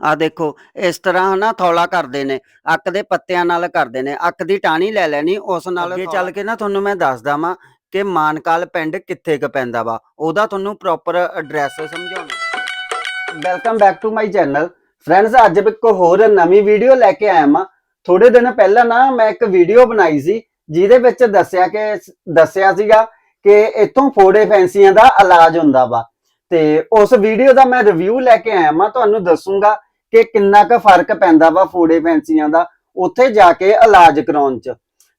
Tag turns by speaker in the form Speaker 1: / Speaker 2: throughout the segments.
Speaker 1: ਆ ਦੇਖੋ ਇਸ ਤਰ੍ਹਾਂ ਨਾ ਥੌਲਾ ਕਰਦੇ ਨੇ ਅੱਕ ਦੇ ਪੱਤਿਆਂ ਨਾਲ ਕਰਦੇ ਨੇ ਅੱਕ ਦੀ ਟਾਣੀ ਲੈ ਲੈਣੀ ਉਸ ਨਾਲ ਅੱਗੇ ਚੱਲ ਕੇ ਨਾ ਤੁਹਾਨੂੰ ਮੈਂ ਦੱਸਦਾ ਵਾਂ ਕਿ ਮਾਨਕਾਲ ਪਿੰਡ ਕਿੱਥੇ ਕ ਪੈਂਦਾ ਵਾ ਉਹਦਾ ਤੁਹਾਨੂੰ ਪ੍ਰੋਪਰ ਐਡਰੈਸ ਸਮਝਾਉਣਾ। Welcome back to my channel friends ਅੱਜ ਇੱਕ ਹੋਰ ਨਵੀਂ ਵੀਡੀਓ ਲੈ ਕੇ ਆਇਆ ਮੈਂ ਥੋੜੇ ਦਿਨ ਪਹਿਲਾਂ ਨਾ ਮੈਂ ਇੱਕ ਵੀਡੀਓ ਬਣਾਈ ਸੀ ਜਿਹਦੇ ਵਿੱਚ ਦੱਸਿਆ ਕਿ ਦੱਸਿਆ ਸੀਗਾ ਕਿ ਇੱਥੋਂ ਫੋੜੇ ਫੈਂਸੀਆਂ ਦਾ ਇਲਾਜ ਹੁੰਦਾ ਵਾ। ਤੇ ਉਸ ਵੀਡੀਓ ਦਾ ਮੈਂ ਰਿਵਿਊ ਲੈ ਕੇ ਆਇਆ ਮੈਂ ਤੁਹਾਨੂੰ ਦੱਸੂਗਾ ਕਿ ਕਿੰਨਾ ਕੁ ਫ਼ਰਕ ਪੈਂਦਾ ਵਾ ਫੋੜੇ ਫੈਂਸੀਆਂ ਦਾ, ਉੱਥੇ ਜਾ ਕੇ ਇਲਾਜ ਕਰਾਉਣ ਚ।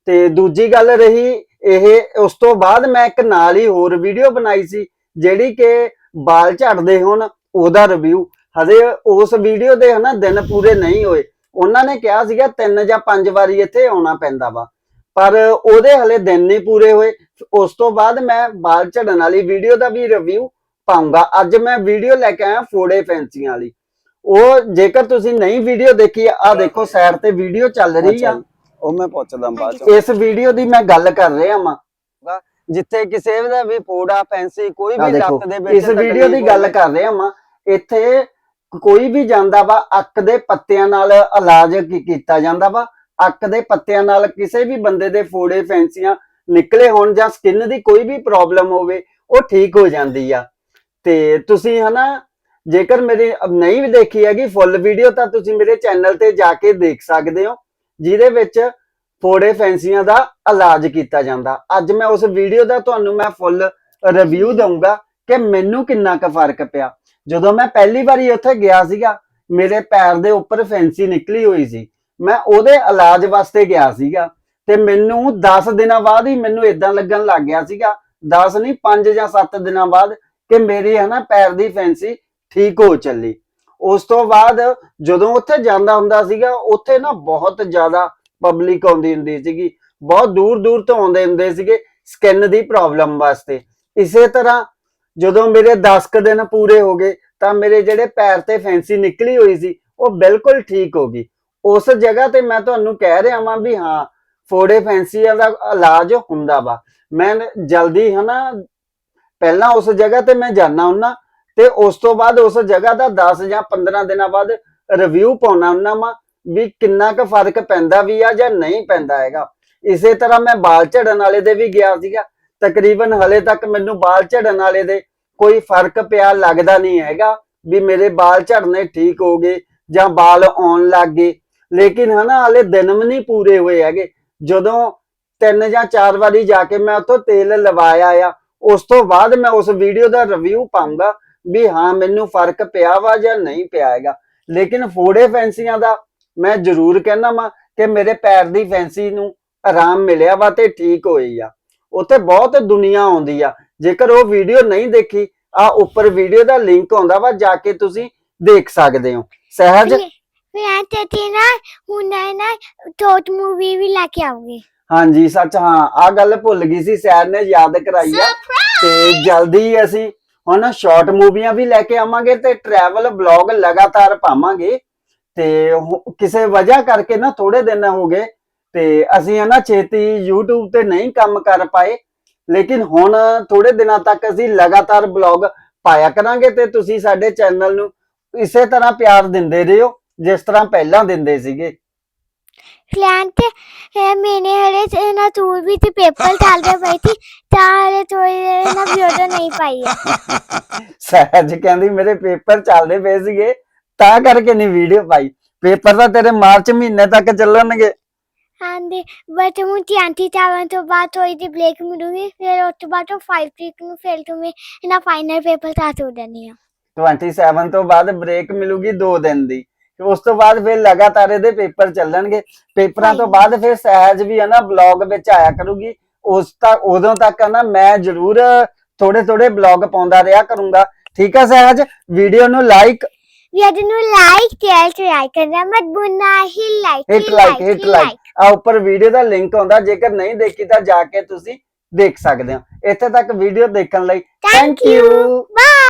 Speaker 1: ਤੇ ਦੂਜੀ ਗੱਲ ਰਹੀ ਇਹ, ਉਸ ਤੋਂ ਬਾਅਦ ਮੈਂ ਇੱਕ ਨਾਲ ਹੀ ਹੋਰ ਵੀਡੀਓ ਬਣਾਈ ਸੀ, ਜਿਹੜੀ ਕਿ ਬਾਲ ਝੜਦੇ ਹੋਣ, ਉਹਦਾ ਰਿਵਿਊ ਹਜੇ ਉਸ ਵੀਡੀਓ ਦੇ ਹਨਾ ਦਿਨ ਪੂਰੇ ਨਹੀਂ ਹੋਏ। ਉਹਨਾਂ ਨੇ ਕਿਹਾ ਸੀਗਾ ਤਿੰਨ ਜਾਂ ਪੰਜ ਵਾਰੀ ਇੱਥੇ ਆਉਣਾ ਪੈਂਦਾ ਵਾ। ਪਰ ਉਹਦੇ ਹਲੇ ਦਿਨ ਨਹੀਂ ਪੂਰੇ ਹੋਏ। ਉਸ ਤੋਂ ਬਾਅਦ ਮੈਂ ਬਾਲ ਝੜਨ ਵਾਲੀ ਵੀਡੀਓ ਦਾ ਵੀ ਰਿਵਿਊ ਪਾਉਂਗਾ ਅੱਜ ਮੈਂ ਵੀਡੀਓ ਲੈ ਕੇ ਆਇਆ ਫੋੜੇ ਫੈਂਸੀਆਂ ਵਾਲੀ। ਉਹ ਜੇਕਰ ਤੁਸੀਂ ਨਹੀਂ ਵੀਡੀਓ ਦੇਖੀ ਆ ਦੇਖੋ ਸਾਈਡ ਤੇ ਵੀਡੀਓ ਚੱਲ ਰਹੀ ਆ।
Speaker 2: ਉਹ ਮੈਂ ਪੁੱਛਦਾ ਬਾਅਦ ਚ।
Speaker 1: ਇਸ ਵੀਡੀਓ ਦੀ ਮੈਂ ਗੱਲ ਕਰ ਰਿਹਾ ਵਾਂ। ਜਿੱਥੇ ਕਿਸੇ ਦਾ ਵੀ ਫੋੜਾ ਫੈਂਸੀ ਕੋਈ ਵੀ ਲੱਤ ਦੇ ਵਿੱਚ ਇਸ ਵੀਡੀਓ ਦੀ ਗੱਲ ਕਰ ਰਿਹਾ ਵਾਂ। ਇੱਥੇ ਕੋਈ ਵੀ ਜਾਂਦਾ ਵਾ ਅੱਕ ਦੇ ਪੱਤਿਆਂ ਨਾਲ ਇਲਾਜ ਕੀ- ਕੀਤਾ ਜਾਂਦਾ ਵਾ। ਅੱਕ ਦੇ ਪੱਤਿਆਂ ਨਾਲ ਕਿਸੇ ਵੀ ਬੰਦੇ ਦੇ ਫੋੜੇ ਫੈਂਸੀਆਂ ਨਿਕਲੇ ਹੋਣ ਜਾਂ ਸਕਿਨ ਦੀ ਕੋਈ ਵੀ ਪ੍ਰੋਬਲਮ ਹੋਵੇ ਉਹ ਠੀਕ ਹੋ ਜਾਂਦੀ ਆ। ਤੇ ਤੁਸੀਂ ਹਨਾ ਜੇਕਰ ਮੇਰੀ ਨਹੀਂ ਵੀ ਦੇਖੀ ਹੈਗੀ ਫੁੱਲ ਵੀਡੀਓ ਤਾਂ ਤੁਸੀਂ ਮੇਰੇ ਚੈਨਲ ਤੇ ਜਾ ਕੇ ਦੇਖ ਸਕਦੇ ਹੋ, ਜਿਹਦੇ ਵਿੱਚ ਫੋੜੇ ਫੈਂਸੀਆਂ ਦਾ ਇਲਾਜ ਕੀਤਾ ਜਾਂਦਾ। ਅੱਜ ਮੈਂ ਉਸ ਵੀਡੀਓ ਦਾ ਤੁਹਾਨੂੰ ਮੈਂ ਫੁੱਲ ਰਿਵਿਊ ਦਊਂਗਾ ਕਿ ਮੈਨੂੰ ਕਿੰਨਾ ਕੁ ਫ਼ਰਕ ਪਿਆ। ਜਦੋਂ ਮੈਂ ਪਹਿਲੀ ਵਾਰੀ ਉੱਥੇ ਗਿਆ ਸੀਗਾ, ਮੇਰੇ ਪੈਰ ਦੇ ਉੱਪਰ ਫੈਂਸੀ ਨਿਕਲੀ ਹੋਈ ਸੀ। ਮੈਂ ਉਹਦੇ ਇਲਾਜ ਵਾਸਤੇ ਗਿਆ ਸੀਗਾ ਤੇ ਮੈਨੂੰ 10 ਦਿਨਾਂ ਬਾਅਦ ਹੀ ਮੈਨੂੰ ਇਦਾਂ ਲੱਗਣ ਲੱਗ ਗਿਆ ਸੀਗਾ। 10 ਨਹੀਂ 5 ਜਾਂ 7 ਦਿਨਾਂ ਬਾਅਦ ਕਿ ਮੇਰੀ ਹਨਾ ਪੈਰ ਦੀ ਫੈਂਸੀ ਠੀਕ ਹੋ ਚੱਲੀ। ਉਸ ਤੋਂ ਬਾਅਦ ਜਦੋਂ ਉੱਥੇ ਜਾਂਦਾ ਹੁੰਦਾ ਸੀਗਾ, ਉੱਥੇ ਨਾ ਬਹੁਤ ਜ਼ਿਆਦਾ ਪਬਲਿਕ ਆਉਂਦੀ ਹੁੰਦੀ ਸੀਗੀ। ਬਹੁਤ ਦੂਰ ਦੂਰ ਤੋਂ ਆਉਂਦੇ ਹੁੰਦੇ ਸੀਗੇ ਸਕਿਨ ਦੀ ਪ੍ਰੋਬਲਮ ਵਾਸਤੇ। ਇਸੇ ਤਰ੍ਹਾਂ ਜਦੋਂ ਮੇਰੇ 10 ਕੁ ਦਿਨ ਪੂਰੇ ਹੋ ਗਏ, ਤਾਂ ਮੇਰੇ ਜਿਹੜੇ ਪੈਰ ਤੇ ਫੈਂਸੀ ਨਿਕਲੀ ਹੋਈ ਸੀ, ਉਹ ਬਿਲਕੁਲ ਠੀਕ ਹੋ ਗਈ। ਉਸ ਜਗ੍ਹਾ ਤੇ ਮੈਂ ਤੁਹਾਨੂੰ ਕਹਿ ਰਿਹਾ ਵਾਂ ਵੀ ਹਾਂ, ਫੋੜੇ ਫੈਂਸੀਆਂ ਦਾ ਇਲਾਜ ਹੁੰਦਾ ਵਾ। ਮੈਂ ਜਲਦੀ ਹਨਾ, ਪਹਿਲਾਂ ਉਸ ਜਗ੍ਹਾ ਤੇ ਮੈਂ ਜਾਣਾ ਹੁੰਨਾ ਤੇ ਉਸ ਤੋਂ ਬਾਅਦ ਉਸ ਜਗ੍ਹਾ ਦਾ 10 ਜਾਂ 15 ਦਿਨਾਂ ਬਾਅਦ ਰਿਵਿਊ ਪਾਉਣਾ ਹੁੰਨਾ ਵਾ ਵੀ ਕਿੰਨਾ ਕੁ ਫ਼ਰਕ ਪੈਂਦਾ ਵੀ ਆ ਜਾਂ ਨਹੀਂ ਪੈਂਦਾ ਹੈਗਾ। ਇਸੇ ਤਰ੍ਹਾਂ ਮੈਂ ਬਾਲ ਝੜਨ ਵਾਲੇ ਦੇ ਵੀ ਗਿਆ ਸੀਗਾ। ਤਕਰੀਬਨ ਹਲੇ ਤੱਕ ਮੈਨੂੰ ਬਾਲ ਝੜਨ ਵਾਲੇ ਦੇ ਕੋਈ ਫ਼ਰਕ ਪਿਆ ਲੱਗਦਾ ਨਹੀਂ ਹੈਗਾ ਵੀ ਮੇਰੇ ਬਾਲ ਝੜਨੇ ਠੀਕ ਹੋ ਗਏ ਜਾਂ ਬਾਲ ਆਉਣ ਲੱਗ ਗਏ। ਲੇਕਿਨ ਹਨਾ, ਹਲੇ ਦਿਨ ਵੀ ਨਹੀਂ ਪੂਰੇ ਹੋਏ ਹੈਗੇ। ਜਦੋਂ ਤਿੰਨ ਜਾਂ ਚਾਰ ਵਾਰੀ ਜਾ ਕੇ ਮੈਂ ਉੱਥੋਂ ਤੇਲ ਲਵਾਇਆ ਆ, ਉਸ ਤੋਂ ਬਾਅਦ ਮੈਂ ਉਸ ਵੀਡੀਓ ਦਾ ਰਿਵਿਊ ਪਾਉਂਗਾ ਵੀ ਹਾਂ ਮੈਨੂੰ ਫ਼ਰਕ ਪਿਆ ਵਾ ਜਾਂ ਨਹੀਂ ਪਿਆ ਹੈਗਾ। ਲੇਕਿਨ ਫੋੜੇ ਫੈਂਸੀਆਂ ਦਾ ਮੈਂ ਜ਼ਰੂਰ ਕਹਿਣਾ ਵਾਂ ਕਿ ਮੇਰੇ ਪੈਰ ਦੀ ਫੈਂਸੀ ਨੂੰ ਆਰਾਮ ਮਿਲਿਆ ਵਾ ਤੇ ਠੀਕ ਹੋਈ ਆ। ਉੱਥੇ ਬਹੁਤ ਦੁਨੀਆ ਆਉਂਦੀ ਆ। ਜੇਕਰ ਉਹ ਵੀਡੀਓ ਨਹੀਂ ਦੇਖੀ ਆ ਉੱਪਰ ਵੀਡੀਓ ਦਾ ਲਿੰਕ ਆਉਂਦਾ ਵਾ ਜਾ ਕੇ ਤੁਸੀਂ ਦੇਖ ਸਕਦੇ ਹੋ। ਸਹਿਜ?
Speaker 3: ਮੈਂ ਤੇ ਤੇ ਨਾ ਹੁਣ ਨਾ ਟੋਟ ਮੂਵੀ ਵੀ ਲੈ ਕੇ ਆਉਂਗੀ।
Speaker 1: ਹਾਂਜੀ ਸੱਚ ਹਾਂ ਆ ਗੱਲ ਭੁੱਲ ਗਈ ਸੀ ਸੈਰ ਨੇ ਯਾਦ ਕਰਾਈ ਆ। ਤੇ ਜਲਦੀ ਅਸੀਂ ਹੁਣ ਸ਼ਾਰਟ ਮੂਵੀਆਂ ਵੀ ਲੈ ਕੇ ਆਵਾਂਗੇ ਤੇ ਟਰੈਵਲ ਬਲੌਗ ਲਗਾਤਾਰ ਪਾਵਾਂਗੇ ਤੇ ਕਿਸੇ ਵਜ੍ਹਾ ਕਰਕੇ ਨਾ ਥੋੜੇ ਦਿਨ ਹੋ ਗਏ ਤੇ ਅਸੀਂ ਹਨਾ ਛੇਤੀ YouTube ਤੇ ਨਹੀਂ ਕੰਮ ਕਰ ਪਾਏ। ਲੇਕਿਨ ਹੁਣ ਥੋੜੇ ਦਿਨਾਂ ਤੱਕ ਅਸੀਂ ਲਗਾਤਾਰ ਬਲੌਗ ਪਾਇਆ ਕਰਾਂਗੇ ਤੇ ਤੁਸੀਂ ਸਾਡੇ ਚੈਨਲ ਨੂੰ ਇਸੇ ਤਰ੍ਹਾਂ ਪਿਆਰ ਦਿੰਦੇ ਰਹੋ, ਜਿਸ ਤਰ੍ਹਾਂ ਪਹਿਲਾਂ ਦਿੰਦੇ ਸੀਗੇ।
Speaker 3: ਤੇ ਹੈ ਮੈਨੇ ਹਲੇ ਤੇ ਨਾ ਟੂਰ ਵੀ ਤੇ ਪੇਪਰ ਚੱਲਦੇ ਪਈ ਸੀ ਤਾਂ ਹਲੇ ਥੋੜੀ ਦੇਰ ਨਾ ਵੀਡੀਓ ਨਹੀਂ ਪਾਈ ਹੈ।
Speaker 1: ਸਹਿਜ ਕਹਿੰਦੀ ਮੇਰੇ ਪੇਪਰ ਚੱਲਦੇ ਪਏ ਸੀਗੇ ਤਾਂ ਕਰਕੇ ਨਹੀਂ ਵੀਡੀਓ ਪਾਈ। ਪੇਪਰ ਤਾਂ ਤੇਰੇ ਮਾਰਚ ਮਹੀਨੇ ਤੱਕ ਚੱਲਣਗੇ।
Speaker 3: ਹਾਂਜੀ ਬਟ ਹੁਣ ਤਿਆਂਤੀ ਚਾਵਨ ਤੋਂ ਬਾਅਦ ਥੋੜੀ ਜਿਹੀ ਬ੍ਰੇਕ ਮਿਲੂਗੀ ਫਿਰ ਉਸ ਤੋਂ ਬਾਅਦ 5 ਤਰੀਕ ਨੂੰ ਫਿਰ ਤੁਮੇ ਇਹਨਾਂ ਫਾਈਨਲ ਪੇਪਰ ਸਟਾਰਟ ਹੋ। ਜਾਣੇ ਆ
Speaker 1: 27 ਤੋਂ ਬਾਅਦ ਬ੍ਰੇਕ ਮਿਲੂਗੀ 2 ਦਿਨ ਦੀ। ਤੇ ਉਸ ਤੋਂ ਬਾਅਦ ਫਿਰ ਲਗਾਤਾਰ ਇਹਦੇ ਪੇਪਰ ਚੱਲਣਗੇ। ਪੇਪਰਾਂ ਤੋਂ ਬਾਅਦ ਫਿਰ ਸਹਿਜ ਵੀ ਹੈ ਨਾ ਬਲੌਗ ਵਿੱਚ ਆਇਆ ਕਰੂਗੀ। ਉਸ ਤੱਕ ਉਦੋਂ ਤੱਕ ਨਾ ਮੈਂ ਜ਼ਰੂਰ ਥੋੜੇ ਥੋੜੇ ਬਲੌਗ ਪਾਉਂਦਾ ਰਿਹਾ ਕਰੂੰਗਾ। ਠੀਕ ਹੈ ਸਹਿਜ? ਵੀਡੀਓ ਨੂੰ ਲਾਈਕ
Speaker 3: ਵੀਡੀਓ ਨੂੰ ਲਾਈਕ ਸ਼ੇਅਰ ਸਬਸਕ੍ਰਾਈਬ ਕਰਨਾ ਮਤ ਭੁੱਲਣਾ ਹੀ like
Speaker 1: hit like hit like ਆ ਉੱਪਰ ਵੀਡੀਓ ਦਾ ਲਿੰਕ ਆਉਂਦਾ ਜੇਕਰ ਨਹੀਂ ਦੇਖੀ ਤਾਂ ਜਾ ਕੇ ਤੁਸੀਂ ਦੇਖ ਸਕਦੇ ਹੋ। ਇੱਥੇ ਤੱਕ ਵੀਡੀਓ ਦੇਖਣ ਲਈ
Speaker 3: ਥੈਂਕ ਯੂ ਬਾਏ